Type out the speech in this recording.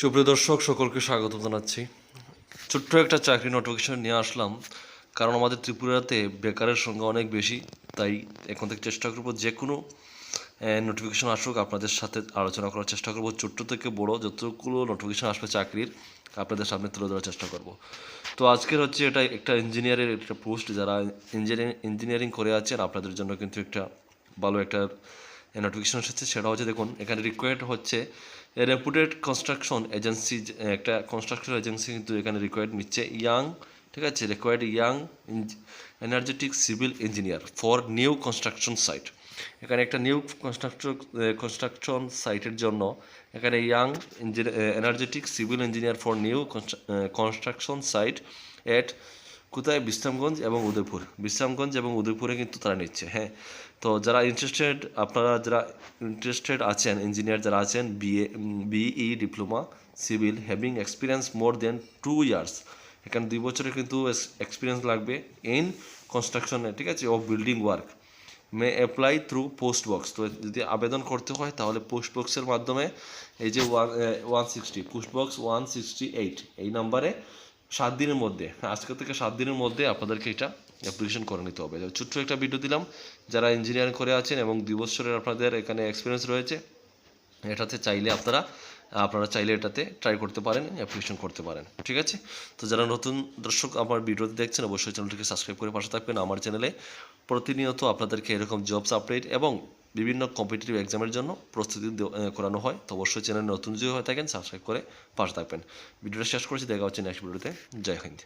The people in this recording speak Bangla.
সুপ্রিয় দর্শক, সকলকে স্বাগত জানাচ্ছি। ছোট্ট একটা চাকরি নোটিফিকেশন নিয়ে আসলাম, কারণ আমাদের ত্রিপুরাতে বেকারের সংখ্যা অনেক বেশি, তাই এখন থেকে চেষ্টা করব যে কোনো নোটিফিকেশন আসুক, আপনাদের সাথে আলোচনা করার চেষ্টা করব। ছোট্ট থেকে বড়, যতগুলো নোটিফিকেশন আসবে চাকরির, আপনাদের সামনে তুলে ধরার চেষ্টা করব। তো আজকের হচ্ছে এটা একটা ইঞ্জিনিয়ারের একটা পোস্ট যারা ইঞ্জিনিয়ারিং ইঞ্জিনিয়ারিং করে আছেন, আপনাদের জন্য কিন্তু একটা ভালো একটা নোটিফিকেশন এসেছে সেটা হচ্ছে দেখুন, এখানে রিকোয়ার্ড হচ্ছে রেপুটেড কনস্ট্রাকশন এজেন্সি একটা কনস্ট্রাকশন এজেন্সি কিন্তু এখানে রিকোয়ার্ড নিচ্ছে ইয়াং ঠিক আছে? Required young energetic civil engineer for new construction site এখানে একটা নিউ কনস্ট্রাকশন কনস্ট্রাকশন সাইটের জন্য এখানে young energetic civil engineer for new construction site at কোথায়? বিশ্রামগঞ্জ এবং উদয়পুর। বিশ্রামগঞ্জ এবং উদয়পুরে কিন্তু তারা নিচ্ছে হ্যাঁ। তো যারা ইন্টারেস্টেড আপনারা যারা ইন্টারেস্টেড আছেন ইঞ্জিনিয়ার যারা আছেন BA BE diploma civil having experience more than two years এখানে দুই বছরের কিন্তু এক্সপিরিয়েন্স লাগবে ইন কনস্ট্রাকশনে ঠিক আছে of building work may apply through post box তো যদি আবেদন করতে হয়, তাহলে পোস্ট বক্সের মাধ্যমে এই যে one one sixty post box one sixty eight এই নাম্বারে সাত দিনের মধ্যে হ্যাঁ, আজকে থেকে সাত দিনের মধ্যে আপনাদেরকে এটা অ্যাপ্লিকেশন করে নিতে হবে। ছোট্ট একটা ভিডিও দিলাম। যারা ইঞ্জিনিয়ারিং করে আছেন এবং দুই বছরের আপনাদের এখানে এক্সপিরিয়েন্স রয়েছে এটাতে চাইলে আপনারা আপনারা চাইলে এটাতে ট্রাই করতে পারেন অ্যাপ্লিকেশন করতে পারেন। ঠিক আছে? তো যারা নতুন দর্শক আমার ভিডিওতে দেখছেন অবশ্যই চ্যানেলটিকে সাবস্ক্রাইব করে পাশে থাকবেন। আমার চ্যানেলে প্রতিনিয়ত আপনাদেরকে এরকম জবস আপডেট এবং বিভিন্ন কম্পিটিটিভ এক্সামের জন্য প্রস্তুতি করানো হয়। তো অবশ্যই চ্যানেল নতুন যদি হয়ে থাকেন সাবস্ক্রাইব করে পাশে থাকবেন। ভিডিওটা শেষ করেছি, দেখা হচ্ছে নেক্সট ভিডিওতে জয় হিন্দ।